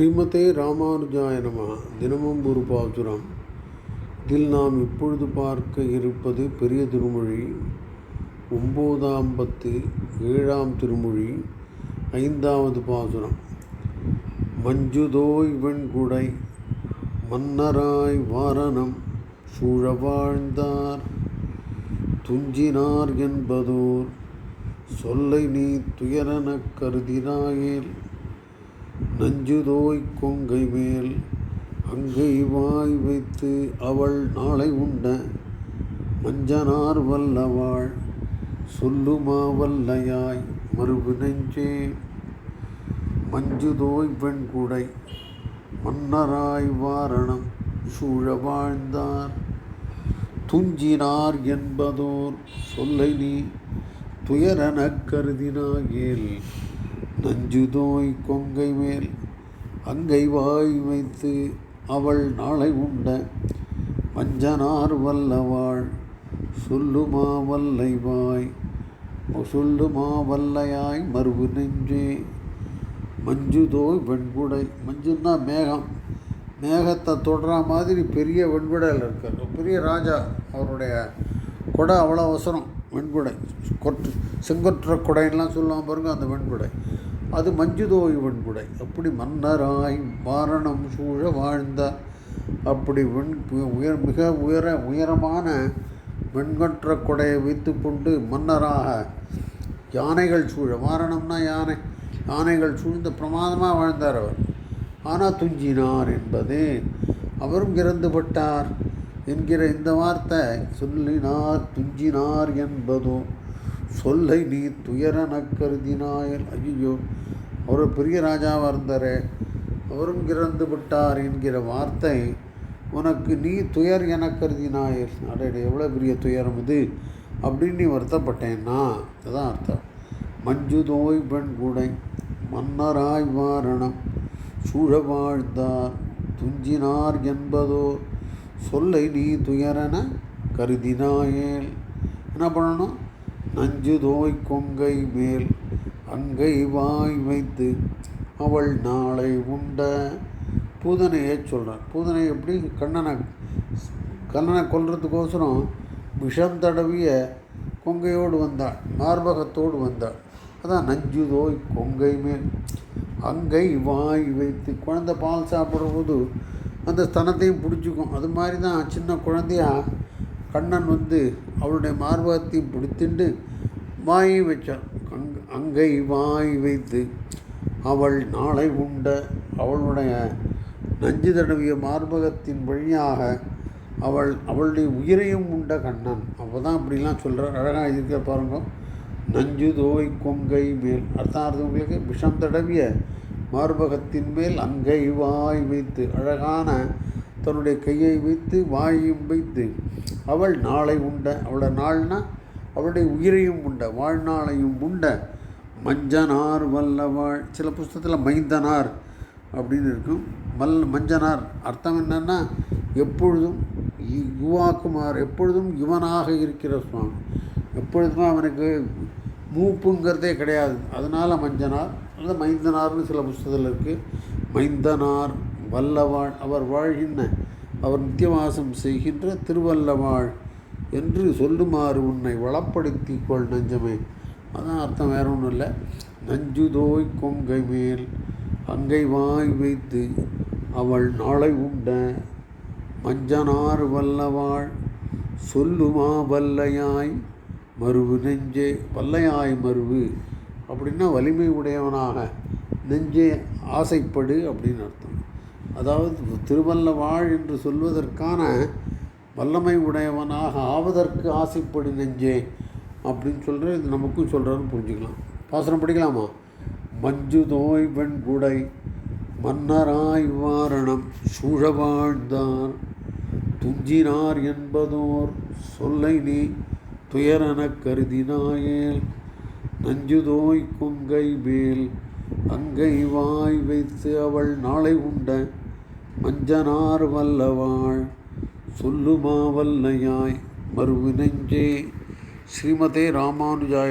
ஸ்ரீமதே ராமானுஜாய நம. தினமும் ஒரு பாசுரம். இதில் நாம் இப்பொழுது பார்க்க இருப்பது பெரிய திருமொழி. ஒம்போதாம் பத்து ஏழாம் திருமொழி ஐந்தாவது பாசுரம். மஞ்சுதோய் வெண்குடை மன்னராய் வாரணம் சூழ வாழ்ந்தார் துஞ்சினார் என்பதோர் சொல்லை நீ துயரனக் கருதினாயேல் நஞ்சுதோய் கொங்கை மேல் அங்கை வாய் வைத்து அவள் நாளை உண்ட மஞ்சனார் வல்லவாள் சொல்லுமா வல்லையாய் மறுபு நெஞ்சே. மஞ்சுதோய் பெண்குடை மன்னராய் வாரணம் சூழ வாழ்ந்தார். துஞ்சினார் என்பதோர் சொல்லை நீ துயரனக் கருதினாயேல். நஞ்சுதோய் கொங்கை மேல் அங்கை வாய் வைத்து அவள் நாளை உண்ட மஞ்சனார் வல்லவாள். சொல்லுமா வல்லைவாய் சொல்லுமா வல்லையாய் மறுபு நெஞ்சே. மஞ்சுதோய் வெண்குடை மஞ்சுன்னா மேகம். மேகத்தை தொடுற மாதிரி பெரிய வெண்குடையில் இருக்கார். பெரிய ராஜா அவருடைய கொடை அவ்வளோ அவசரம். வெண்குடை. கொற்று செங்கொற்ற குடைன்னெலாம் சொல்லுவான் பாருங்க அந்த வெண்குடை. அது மஞ்சுதோய் வெண்குடை. அப்படி மன்னராய் மரணம் சூழ வாழ்ந்த அப்படி வெண் உயர் மிக உயர உயரமான வெண்கொற்ற கொடையை வைத்து கொண்டு மன்னராக யானைகள் சூழ மாரணம்னா யானை. யானைகள் சூழ்ந்த பிரமாதமாக வாழ்ந்தார் அவர். ஆனால் துஞ்சினார் என்பது அவரும் இறந்துபட்டார் என்கிற இந்த வார்த்தை சொல்லினார் துஞ்சினார் என்பதும் சொல்லை நீ துயரன கருதினாயல். ஐயோ அவர் பெரிய ராஜாவாக இருந்தார் அவரும் இறந்து விட்டார் என்கிற வார்த்தை உனக்கு நீ துயர் என கருதினாயல். அடைய எவ்வளோ பெரிய துயரம் இது அப்படின்னு நீ வருத்தப்பட்டேன்னா அதுதான் அர்த்தம். மஞ்சுதோய் பெண் கூடை மன்னராய் வாரணம் சூழ வாழ்ந்தார் துஞ்சினார் என்பதோ சொல்லை நீ துயரென கருதினாயேல். என்ன பண்ணணும்? நஞ்சு தோய் கொங்கை மேல் அங்கை வாய் வைத்து அவள் நாளை உண்ட பூதனையை சொல்கிறான் பூதனை எப்படி? கண்ணனை கண்ணனை கொல்றதுக்கோசரம் விஷம் தடவிய கொங்கையோடு வந்தாள் மார்பகத்தோடு வந்தாள். அதான் நஞ்சு தோய் கொங்கை மேல் அங்கை வாய் வைத்து குழந்த பால் சாப்பிட்ற அந்த ஸ்தனத்தையும் பிடிச்சிக்கும். அது மாதிரி தான் சின்ன குழந்தையா கண்ணன் வந்து அவளுடைய மார்பகத்தையும் பிடித்துண்டு வாயை வச்சான். அங் அங்கை வாய் வைத்து அவள் நாளை உண்ட அவளுடைய நஞ்சு தடவிய மார்பகத்தின் வழியாக அவள் அவளுடைய உயிரையும் உண்ட கண்ணன். அப்போ தான் அப்படிலாம் சொல்கிறார் அழகாக இருக்க பாருங்க. நஞ்சு தோய் கொங்கை மேல் அர்த்தம் உங்களுக்கு? விஷம் தடவிய மார்பகத்தின் மேல் அங்கை வாய் வைத்து அழகான தன்னுடைய கையை வைத்து வாயையும் வைத்து அவள் நாளை உண்ட அவளோட நாள்னா அவளுடைய உயிரையும் உண்ட வாழ்நாளையும் உண்ட மஞ்சனார் வல்லவாள். சில புஸ்தகத்தில் மைந்தனார் அப்படின்னு இருக்கும். மல் மஞ்சனார் அர்த்தம் என்னென்னா எப்பொழுதும் யுவாக்குமார் எப்பொழுதும் இவனாக இருக்கிற சுவாமி. எப்பொழுதுமே அவனுக்கு மூப்புங்கிறதே கிடையாது. அதனால் மஞ்சனார் அல்லது மைந்தனார்னு சில புஸ்தகத்தில் இருக்குது மைந்தனார் வல்லவாள் அவர் வாழ்கின்ற அவர் நித்தியவாசம் செய்கின்ற திருவல்லவாள் என்று சொல்லுமாறு உன்னை வளப்படுத்தி கொள் நஞ்சமே. அதான் அர்த்தம் வேற ஒன்றும் இல்லை. நஞ்சுதோய் கொங்கை மேல் அங்கை வாய் வைத்து அவள் நாளை உண்ட மஞ்சனார் வல்லவாள் சொல்லுமா வல்லையாய் மருவு நெஞ்சே வல்லையாய் மருவு. அப்படின்னா வலிமை உடையவனாக நெஞ்சே ஆசைப்படு அப்படின்னு அர்த்தம். அதாவது திருவல்லவாழ் என்று சொல்வதற்கான வல்லமை உடையவனாக ஆவதற்கு ஆசைப்படு நெஞ்சே அப்படின்னு சொல்கிற இது நமக்கும் சொல்கிறான்னு புரிஞ்சுக்கலாம். பாசனம் படிக்கலாமா? மஞ்சு தோய் வெண்குடை மன்னராய் வாரணம் சூழவாழ்ந்தார். துஞ்சினார் என்பதோர் சொல்லை நீ துயரெனக் கருதினாயேல். நஞ்சுதோய் கொங்கை மேல் அங்கை வாய் வைத்து அவள் நாளை உண்ட மஞ்சனார் வல்லவாள் சொல்லுமா வல்லையாய் மறுவு ஸ்ரீமதே ராமானுஜாய